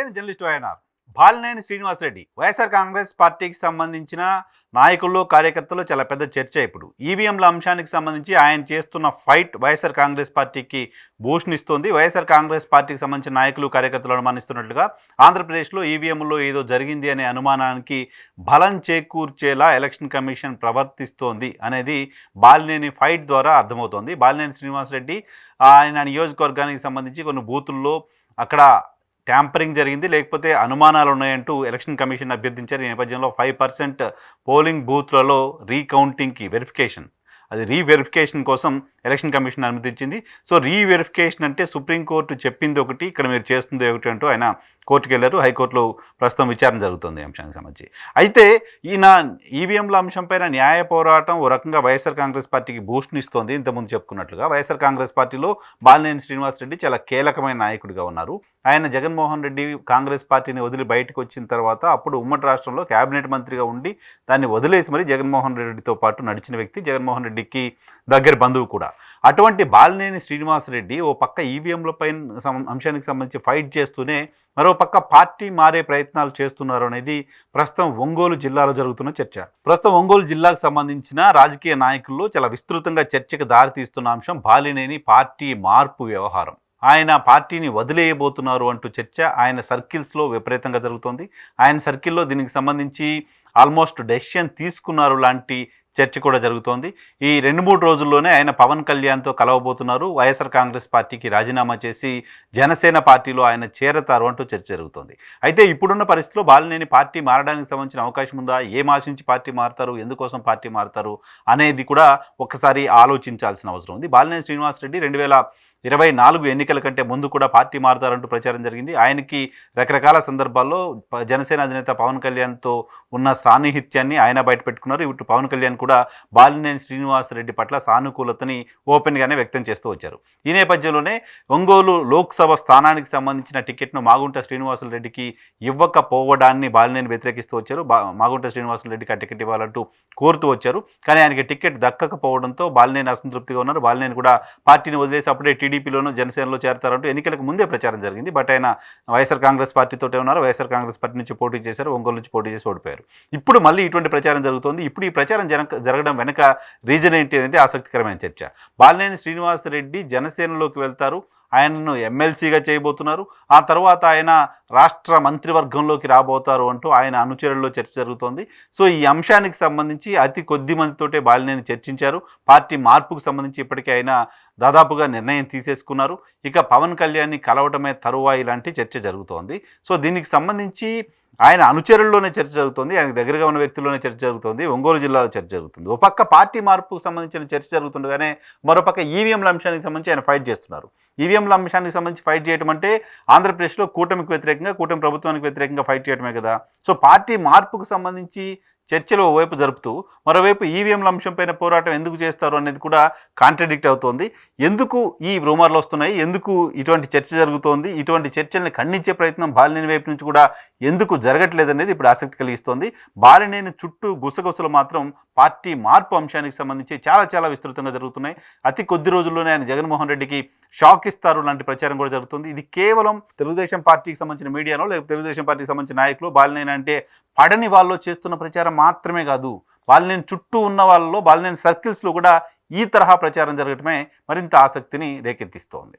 నేను journalist YNR Balineni Srinivasa Reddy YSR Congress పార్టీకి సంబంధించిన నాయకుల్లో కార్యకర్తలు చాలా పెద్ద చర్చ ఇప్పుడు. ఈవీఎంల అంశానికి సంబంధించి ఆయన చేస్తున్న ఫైట్ వైఎస్ఆర్ కాంగ్రెస్ పార్టీకి భూషణిస్తోంది. వైఎస్ఆర్ కాంగ్రెస్ పార్టీకి సంబంధించిన నాయకులు కార్యకర్తలు అనుమానిస్తున్నట్లుగా ఆంధ్రప్రదేశ్లో ఈవీఎంలో ఏదో జరిగింది అనే అనుమానానికి బలం చేకూర్చేలా ఎలక్షన్ కమిషన్ ప్రవర్తిస్తోంది అనేది బాలినేని ఫైట్ ద్వారా అర్థమవుతోంది. బాలినేని శ్రీనివాసరెడ్డి ఆయన నియోజకవర్గానికి సంబంధించి కొన్ని బూతుల్లో అక్కడ ట్యాంపరింగ్ జరిగింది. లేకపోతే అనుమానాలు ఉన్నాయంటూ ఎలక్షన్ కమిషన్ అభ్యర్థించారు. ఈ నేపథ్యంలో ఫైవ్ పర్సెంట్ పోలింగ్ బూత్లలో రీకౌంటింగ్కి వెరిఫికేషన్. అది రీవెరిఫికేషన్ కోసం ఎలక్షన్ కమిషన్ అనుమతించింది. సో రీవెరిఫికేషన్ అంటే సుప్రీంకోర్టు చెప్పింది ఒకటి ఇక్కడ మీరు చేస్తుంది ఒకటి అంటూ ఆయన కోర్టుకు వెళ్ళారు. హైకోర్టులో ప్రస్తుతం విచారణ జరుగుతుంది అంశానికి సంబంధించి. అయితే ఈయన ఈవీఎంల అంశంపైన న్యాయ పోరాటం ఓ రకంగా వైఎస్ఆర్ కాంగ్రెస్ పార్టీకి బూస్ట్నిస్తోంది ఇంతకుముందు చెప్పుకున్నట్లుగా వైఎస్ఆర్ కాంగ్రెస్ పార్టీలో బాలినేని శ్రీనివాసరెడ్డి చాలా కీలకమైన నాయకుడిగా ఉన్నారు. ఆయన జగన్మోహన్ రెడ్డి కాంగ్రెస్ పార్టీని వదిలి బయటకు వచ్చిన తర్వాత అప్పుడు ఉమ్మడి రాష్ట్రంలో కేబినెట్ మంత్రిగా ఉండి దాన్ని వదిలేసి మరి జగన్మోహన్ రెడ్డితో పాటు నడిచిన వ్యక్తి జగన్మోహన్ రెడ్డి డిక్కీ దగ్గర బంధువు కూడా. అటువంటి బాలినేని శ్రీనివాసరెడ్డి ఓ పక్క ఈవీఎంలపై అంశానికి సంబంధించి ఫైట్ చేస్తూనే మరో పక్క పార్టీ మారే ప్రయత్నాలు చేస్తున్నారు అనేది ప్రస్తుతం ఒంగోలు జిల్లాలో జరుగుతున్న చర్చ. ప్రస్తుతం ఒంగోలు జిల్లాకు సంబంధించిన రాజకీయ నాయకుల్లో చాలా విస్తృతంగా చర్చకు దారితీస్తున్న అంశం బాలినేని పార్టీ మార్పు వ్యవహారం. ఆయన పార్టీని వదిలేయబోతున్నారు అంటూ చర్చ ఆయన సర్కిల్స్లో విపరీతంగా జరుగుతోంది. ఆయన సర్కిల్లో దీనికి సంబంధించి ఆల్మోస్ట్ డెసిషన్ తీసుకున్నారు లాంటి చర్చ కూడా జరుగుతోంది. ఈ రెండు మూడు రోజుల్లోనే ఆయన పవన్ కళ్యాణ్తో కలవబోతున్నారు. వైఎస్ఆర్ కాంగ్రెస్ పార్టీకి రాజీనామా చేసి జనసేన పార్టీలో ఆయన చేరతారు అంటూ చర్చ జరుగుతోంది. అయితే ఇప్పుడున్న పరిస్థితిలో బాలినేని పార్టీ మారడానికి సంబంధించిన అవకాశం ఉందా? ఏం ఆశించి పార్టీ మారుతారు? ఎందుకోసం పార్టీ మారుతారు? అనేది కూడా ఒకసారి ఆలోచించాల్సిన అవసరం ఉంది. బాలినేని శ్రీనివాసరెడ్డి రెండు వేల ఇరవై నాలుగు ఎన్నికల కంటే ముందు కూడా పార్టీ మారుతారంటూ ప్రచారం జరిగింది. ఆయనకి రకరకాల సందర్భాల్లో జనసేన అధినేత పవన్ కళ్యాణ్తో ఉన్న సాన్నిహిత్యాన్ని ఆయన బయటపెట్టుకున్నారు ఇటు పవన్ కళ్యాణ్ కూడా బాలినేని శ్రీనివాసరెడ్డి పట్ల సానుకూలతని ఓపెన్గానే వ్యక్తం చేస్తూ వచ్చారు. ఈ నేపథ్యంలోనే ఒంగోలు లోక్సభ స్థానానికి సంబంధించిన టికెట్ను మాగుంట శ్రీనివాసరెడ్డికి ఇవ్వకపోవడాన్ని బాలినేని వ్యతిరేకిస్తూ వచ్చారు. మాగుంట శ్రీనివాసరెడ్డికి ఆ టికెట్ ఇవ్వాలంటూ కోరుతూ వచ్చారు. కానీ ఆయనకి టికెట్ దక్కకపోవడంతో బాలినేని అసంతృప్తిగా ఉన్నారు. బాలినేని కూడా పార్టీని వదిలేసి అప్పుడే టీడీపీలోనూ జనసేనలో చేరతారంటూ ఎన్నికలకు ముందే ప్రచారం జరిగింది. బట్ ఆయన వైఎస్ఆర్ కాంగ్రెస్ పార్టీతోటే ఉన్నారు. వైఎస్ఆర్ కాంగ్రెస్ పార్టీ నుంచి పోటీ చేశారు. ఒంగోలు నుంచి పోటీ చేసి ఓడిపోయారు. ఇప్పుడు మళ్ళీ ఇటువంటి ప్రచారం జరుగుతోంది. ఇప్పుడు ఈ ప్రచారం జరగడం వెనక రీజన్ ఏంటి అనేది ఆసక్తికరమైన చర్చ. బాలినేని శ్రీనివాసరెడ్డి జనసేనలోకి వెళ్తారు. ఆయనను ఎమ్మెల్సీగా చేయబోతున్నారు. ఆ తర్వాత ఆయన రాష్ట్ర మంత్రివర్గంలోకి రాబోతారు అంటూ ఆయన అనుచరుల్లో చర్చ జరుగుతోంది. సో ఈ అంశానికి సంబంధించి అతి కొద్ది మందితోటే బాలినేని చర్చించారు. పార్టీ మార్పుకు సంబంధించి ఇప్పటికే ఆయన దాదాపుగా నిర్ణయం తీసేసుకున్నారు. ఇక పవన్ కళ్యాణ్ని కలవటమే తరువాయి లాంటి చర్చ జరుగుతోంది. సో దీనికి సంబంధించి ఆయన అనుచరుల్లోనే చర్చ జరుగుతుంది ఆయనకు దగ్గరగా ఉన్న వ్యక్తుల్లోనే చర్చ జరుగుతుంది ఒంగోలు జిల్లాలో చర్చ జరుగుతుంది. ఒక పక్క పార్టీ మార్పుకు సంబంధించిన చర్చ జరుగుతుండగానే మరోపక్క ఈవీఎంల అంశానికి సంబంధించి ఆయన ఫైట్ చేస్తున్నారు. ఈవీఎంల అంశానికి సంబంధించి ఫైట్ చేయడం అంటే ఆంధ్రప్రదేశ్లో కూటమికి వ్యతిరేకంగా కూటమి ప్రభుత్వానికి వ్యతిరేకంగా ఫైట్ చేయడమే కదా. సో పార్టీ మార్పుకు సంబంధించి చర్చలు ఓవైపు జరుపుతూ మరోవైపు ఈవీఎంల అంశంపైన పోరాటం ఎందుకు చేస్తారు అనేది కూడా కాంట్రడిక్ట్ అవుతోంది. ఎందుకు ఈ రూమర్లు వస్తున్నాయి? ఎందుకు ఇటువంటి చర్చ జరుగుతోంది? ఇటువంటి చర్చల్ని ఖండించే ప్రయత్నం బాలినేని వైపు నుంచి కూడా ఎందుకు జరగట్లేదు అనేది ఇప్పుడు ఆసక్తి కలిగిస్తోంది. బాలినేని చుట్టూ గుసగుసలు మాత్రం పార్టీ మార్పు అంశానికి సంబంధించి చాలా చాలా విస్తృతంగా జరుగుతున్నాయి. అతి కొద్ది రోజుల్లోనే ఆయన జగన్మోహన్ రెడ్డికి షాక్ ఇస్తారు లాంటి ప్రచారం కూడా జరుగుతుంది. ఇది కేవలం తెలుగుదేశం పార్టీకి సంబంధించిన మీడియాలో లేకపోతే తెలుగుదేశం పార్టీకి సంబంధించిన నాయకులు బాలినేని అంటే పడని వాళ్ళు చేస్తున్న ప్రచారం మాత్రమే కాదు బాలినేని చుట్టూ ఉన్న వాళ్ళలో బాలినేని సర్కిల్స్లో కూడా ఈ తరహా ప్రచారం జరగటమే మరింత ఆసక్తిని రేకెత్తిస్తోంది.